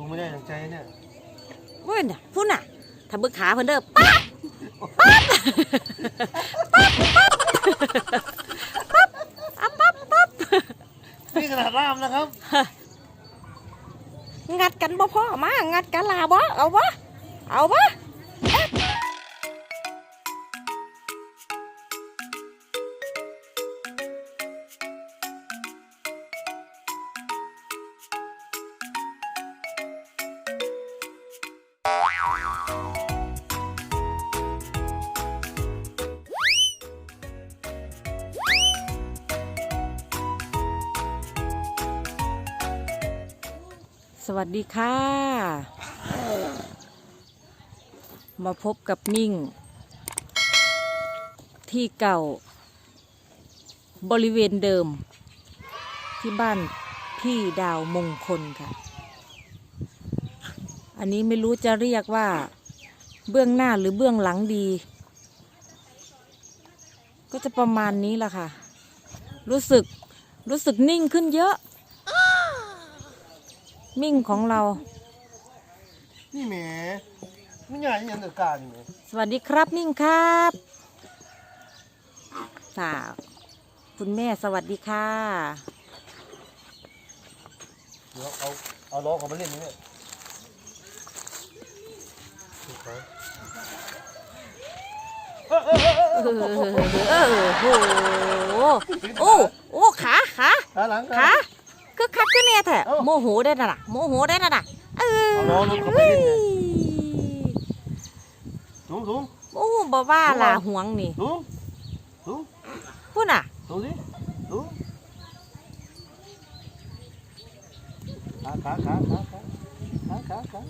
ดูไม่ได้ดังใจเนี่ยเว้ยน่ะพุ่นน่ะถ้าเบึกขาเพิ่นเด้อปั๊บปั๊บปั๊บอะปั๊บปั๊บนี่ขนาดล่ามนะครับ งัดกันบ่พ่อมางัดกันลาบ่เอาบ่เอาบ่ สวัสดีค่ะ มาพบกับมิ่ง ที่เก่า บริเวณเดิม ที่บ้านพี่ดาวมงคลค่ะ อันนี้ไม่รู้จะเรียกว่าเบื้องหน้าหรือเบื้องหลังดี ก็จะประมาณนี้แหละค่ะ รู้สึกรู้สึกนิ่งขึ้นเยอะ มิ่งของเรา นี่แหมไม่ใหญ่ยังเดือดการนี่แหมสวัสดีครับมิ่งครับสาวคุณแม่สวัสดีค่ะ เดี๋ยวเอาเอาล้อเขามาเล่นนี่เนี่ยดู เออเออโหโอ้โอ้ขาขาขาหลังขาคือคักคือเนี่ยแท้เอ้าโมโหได้น่ะน่ะโมโหได้น่ะน่ะเออน้อรถเขาไปเฮ้ยเล่นเนี่ยสูงสูงโอ้บ่ว่าล่ะหวงนี่สูงสูงพูดน่ะสูงสิสูงขาขาขาขาขาขาขา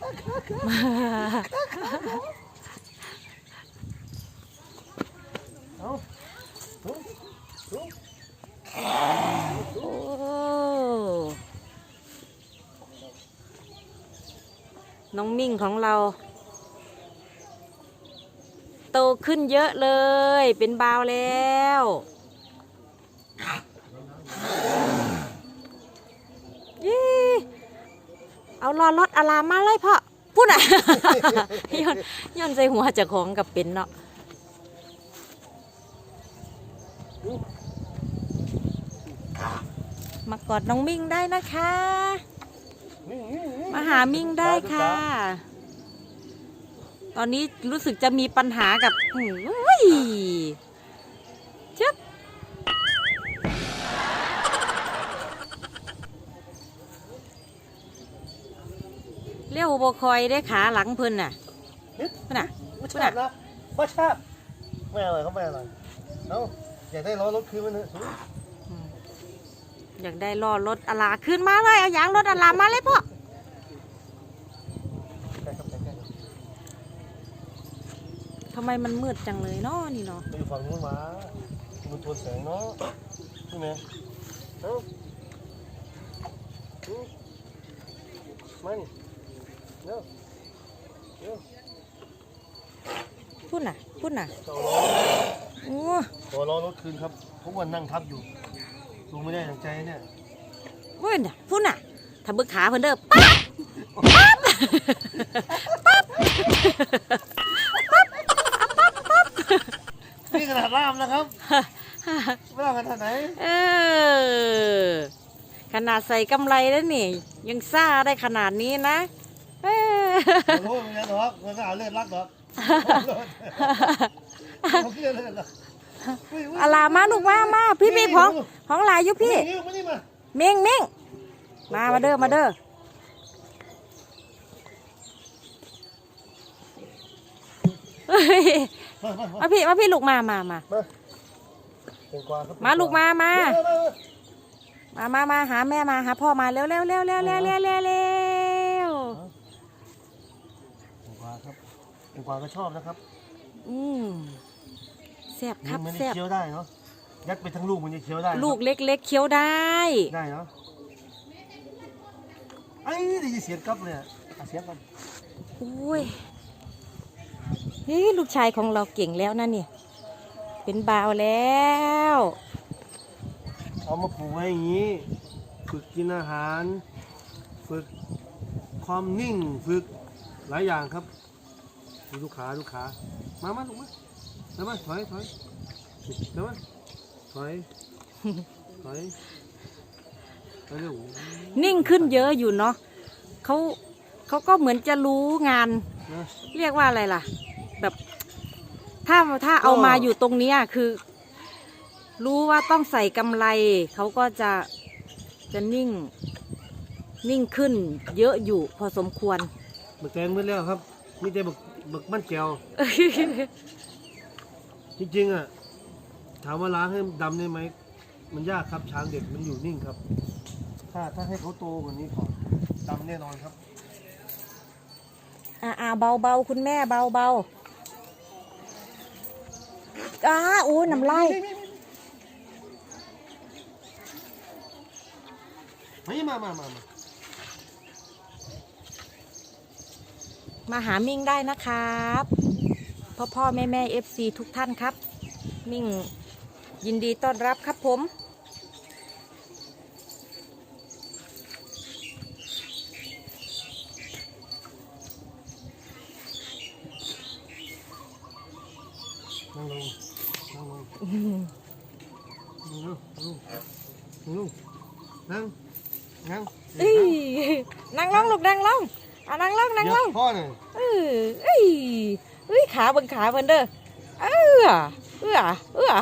ขาน้องมิ่งของเรา โตขึ้นเยอะเลย เป็นบาวแล้วยี่ เอารอรถอารามมาเลยพ่อพูดอะย้อนย้อนใส่หัวจะของกับเป็นเนาะมากอดน้องมิ่งได้นะคะ มาหามิ่งได้ค่ะ ตอนนี้รู้สึกจะมีปัญหากับอุ้ย บคอยได้ขาหลังเพิ่นน่ะนิดเพิ่นน่ะไม่ชอบนะไม่ชอบไม่อะไรเขาไม่อะไรเอ้าอยากได้ล้อรถคืนมันเถอะสูงอยากได้ล้อรถอลาขึ้นมาเลยเอายางรถอลามาเลยพ่อใกล้ครับใกล้ใกล้ทำไมมันมืดจังเลยเนาะนี่เนาะไปอยู่ฝั่งนู้นมามันทวนแสงเนาะนี่ไงเอ้าอืมมานี่เร็วเร็ว พูดน่ะพูดน่ะจะเอาล้อโอ้ขอล้อรถคืนครับเพราะว่านั่งทับอยู่ดูไม่ได้ดังใจเนี่ยเว้ยน่ะพูดน่ะถ้าเบึกขาเพิ่นเด้อปั๊บปั๊บปั๊บนี่ขนาดล่ามนะครับไม่ล่ามขนาดไหนเออขนาดใส่กำไรแล้วนี่ ยังซ่าได้ขนาดนี้นะเออโอ้โหมันยังหรอกมันก็เอาเลือดรักหรอก เขาเลือดเลือดหรอกอาลามาลูกมามาพี่พี่ของของหลายอยู่พี่ นี่มานี่มาเม่งเม่งมามาเด้อมาเด้อเฮ้ยมามามามาพี่มาพี่ลูกมามามามาเป็นกวางครับมาลูกมามามามา มามามาหาแม่มาหาพ่อมาเร็วเร็วเร็วเร็วเร็วเร็วเร็วเร็ว เป็นกวางครับ เป็นกวางก็ชอบนะครับอืมแซ่บครับมันแซ่บเคี้ยวได้เนาะยัดไปทั้งลูกมันจะเคี้ยวได้ลูกเล็กๆเคี้ยวได้ ได้เนาะไอ้ได้ยินเสียงกับเลยอะอะเสียงกันอุ้ยนี่ลูกชายของเราเก่งแล้วนะเนี่ย เป็นบ่าวแล้ว เอามาผูกไว้อย่างนี้ ฝึกกินอาหาร ฝึกความนิ่งฝึกหลายอย่างครับ ดูลูกขาลูกขามามาลูกมาเดี๋ยวมาถอยถอยเดี๋ยวมาถอยถอยไปเร็วนิ่งขึ้นเยอะอยู่เนาะเขาเขาก็เหมือนจะรู้งาน นะเรียกว่าอะไรล่ะ แบบถ้าถ้าเอามาอยู่ตรงเนี้ยคือ รู้ว่าต้องใส่กำไร เขาก็จะจะนิ่ง นิ่งขึ้น เยอะอยู่พอสมควร บักแตงมืดแล้วครับ มีแต่บัก บักมันแก้ว จริงๆอะถามว่าล้างให้ดำได้ไหม มันยากครับช้างเด็กมันอยู่นิ่งครับ ถ้าถ้าให้เขาโตกว่านี้ก่อนดำแน่นอนครับ อ่าอ่าเบาเบาๆคุณแม่เบาเบาอ้าโอ้ยน้ำลายไม่มามามามา มาหามิ่งได้นะครับพ่อพ่อแม่แม่เอฟซีทุกท่านครับ มิ่งยินดีต้อนรับครับผมนั่งลงนั่งลงอื้อหือนั่งลงนั่งลงนั่งนั่งเอ้ยนั่งลงลูกนั่งลง อะนั่งลงนั่งลงเดี๋ยวพ่อหน่อยเออเอ้ยเอ้ยขาเบิ่งขาเบิ่งเด้อเออเออเออ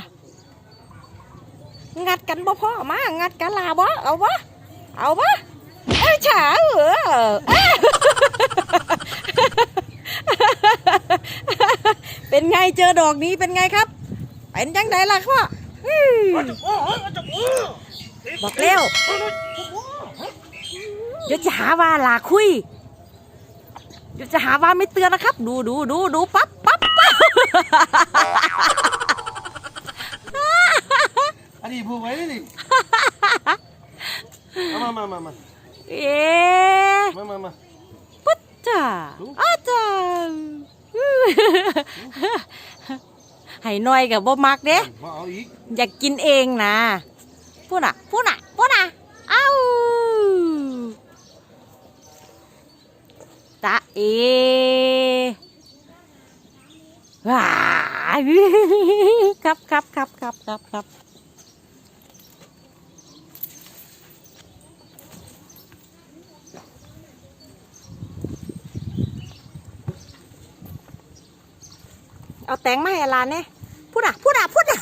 งัดกันบ่พ่อมางัดกันลาบ่เอาบ่เอาบ่เอ้ยฉาเออเอ้ยเป็นไงเจอดอกนี้เป็นไงครับ เป็นจังไดล่ะพ่ออื้อบอกแล้วเดี๋ยวจะหาว่าลาคุย เดี๋ยวจะหาว่าไม่เตือนนะครับ ดูดูดูดูปั๊บปั๊บปั๊บอันนี้ผูกไว้ดิดิเอามามามามาเอ๊ะมามามาปุ๊ดจ้าดูอ้าจ้าให้หน่อยกับบ่มักเด้มาเอาอีกอยากกินเองนะพูดน่ะพูดน่ะพูดน่ะเอ้า เอว้ายครับครับครับครับครับครับเอาแตงมาให้อาลานเนี่ยพูดอะพูดอะพูดอะ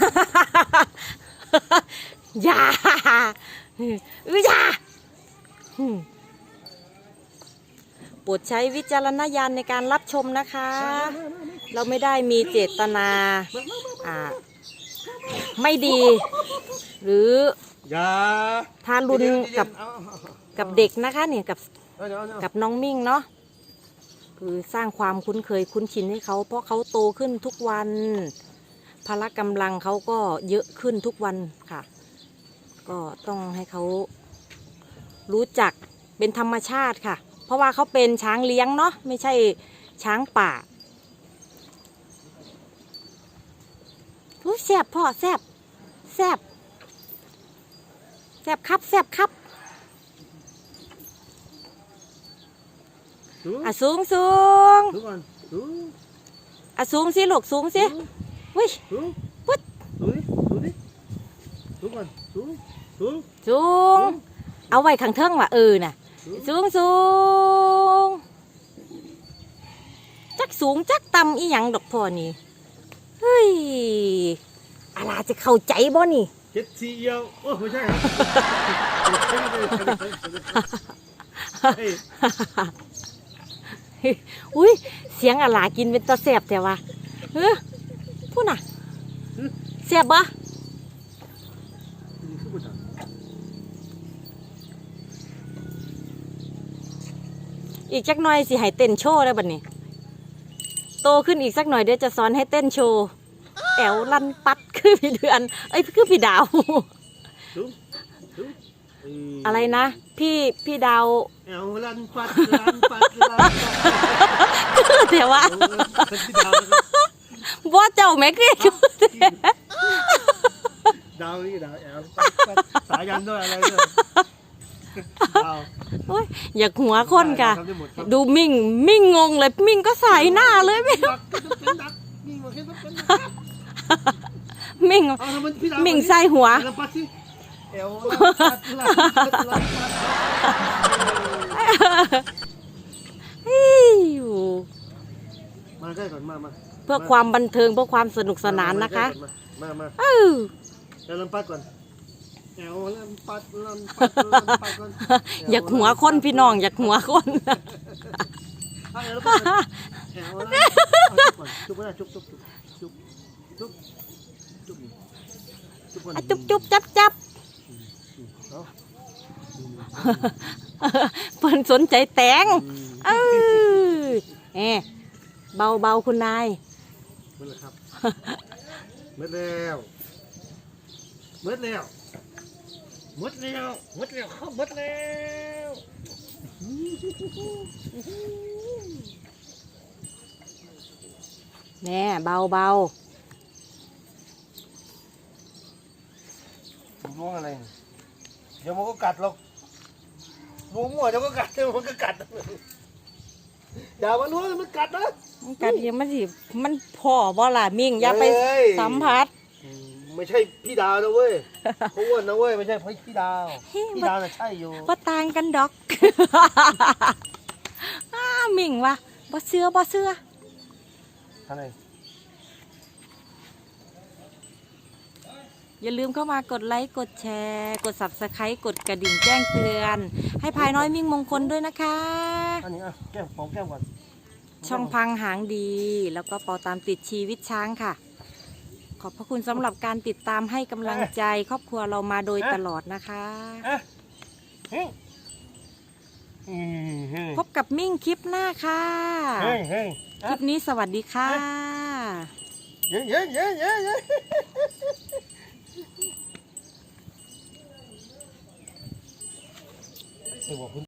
อย่าอออย่าอืม โปรดใช้วิจารณญาณในการรับชมนะคะ เราไม่ได้มีเจตนาอ่าไม่ดี หรืออย่าทารุณกับเอาเอาเอากับเด็กนะคะเนี่ยกับเอาเอาเอากับน้องมิ่งเนาะคือสร้างความคุ้นเคยคุ้นชินให้เขาเพราะเขาโตขึ้นทุกวันพละกำลังเขาก็เยอะขึ้นทุกวันค่ะ ก็ต้องให้เขารู้จักเป็นธรรมชาติค่ะ เพราะว่าเขาเป็นช้างเลี้ยงเนาะไม่ใช่ช้างป่ารู้แซบพ่อแซบแซบแซบครับแซบครับดูอะสูงสูงดูก่อนดูอะสูงสิลูกสูงสิวิดูปุ๊ดดูดิดูดิดูก่อนดูดูสูง เอาไว้ข้างเทิงว่ะเออน่ะ สูงสูงจักสูงจักต่ำอีหยังดอกพ่อนี่เฮ้ยอะไรจะเข้าใจบ่นี่เจ็ดสี่เอียวโอ้ไม่ใช่ครับเฮ้ยอุ้ยเสียงอะไรกินเป็นตาแสบแต่ว่าเฮ้ยพูดน่ะแสบบ่ นี่คือผู้ชาย อีกจักหน่อยสิให้เต้นโชว์ได้บัดนี้ โตขึ้นอีกสักหน่อยเดี๋ยวจะสอนให้เต้นโชว์แอวลันปัดคือพี่เดือน เอ้ยคือพี่ดาวดูดูอะไรนะ พี่พี่ดาวเอวลันปัดลันปัดลันปัดคือแต่ว่าเออเป็นที่ดาวนะครับว่าเจ้าแม็กเรียกดาวนี่ดาวแอลปัดปัดสายันด้วยอะไรด้วยดาวโโอ้ยอยากหัวคนค่ะทำได้หมดครับดูมิ่งมิ่งงงเลยมิ่งก็ใส่หน้าเลยไม่ดักเป็นดักมิ่งมาแค่ต้องเป็นดักมิ่งเอาทำมันพี่ดาวมิ่งใส่หัวลำปัดสิเอวลำปัดลำปัดลำปัดอิ๊วมาใกล้ก่อนมามาเพื่อความบันเทิงเพื่อความสนุกสนานนะคะ มามาเออเอวลำปัดก่อน เอวลำปัดลำปัดลำปัดก่อนอยากหัวคนพี่น้องอยากหัวคนเอาเอวลำปัดก่อนเอวลำปัดเอาจุ๊บก่อนจุ๊บก็ได้จุ๊บจุ๊บจุ๊บจุ๊บจุ๊บจุ๊บจุ๊บก่อนอะจุ๊บจุ๊บจับจับเอาเพิ่นสนใจแตงอืมเออแอบเบาเบาๆคุณนายหมดแล้วครับหมดแล้วห มดแล้วหมดแล้วหมดแล้วครับหมดแล้วแน่เบาเบาล้วงอะไร เดี๋ยวมันก็กัดหรอกล้วงมั่วเดี๋ยวก็กัดเดี๋ยวมันก็กัด อย่ามาล้วงมันกัดนะมันกัดยังมันสิมันพ่อบ่ล่ะมิ่งอย่าไปเฮ้ยสัมผัสอืม ไม่ใช่พี่ดาวนะเว้ยเขาอ้วนนะเว้ยไม่ใช่พี่ดาวเฮ้ยพี่ดาวน่ะใช่อยู่บ่ต่างกันดอกอ้ามิ่งวะบ่เชื่อบ่เชื่ออะไรอย่าลืมเข้ามากดไลค์กดแชร์ กด subscribe กดกระดิ่งแจ้งเตือน ให้พายน้อยมิ่งมงคลด้วยนะคะอันนี้อะแก้มของแก้มก่อนช่องพังหางดี แล้วก็เป่าตามติดชีวิตช้างค่ะ ขอบพระคุณสำหรับการติดตามให้กำลังใจครอบครัวเรามาโดยตลอดนะคะอะเฮ้ยเฮ้ยเฮ้ยพบกับมิ่งคลิปหน้าค่ะเฮ้ยเฮ้ยคลิปนี้สวัสดีค่ะ เย้เย้เย้เย้เย้เฮ้ยบอกคุณ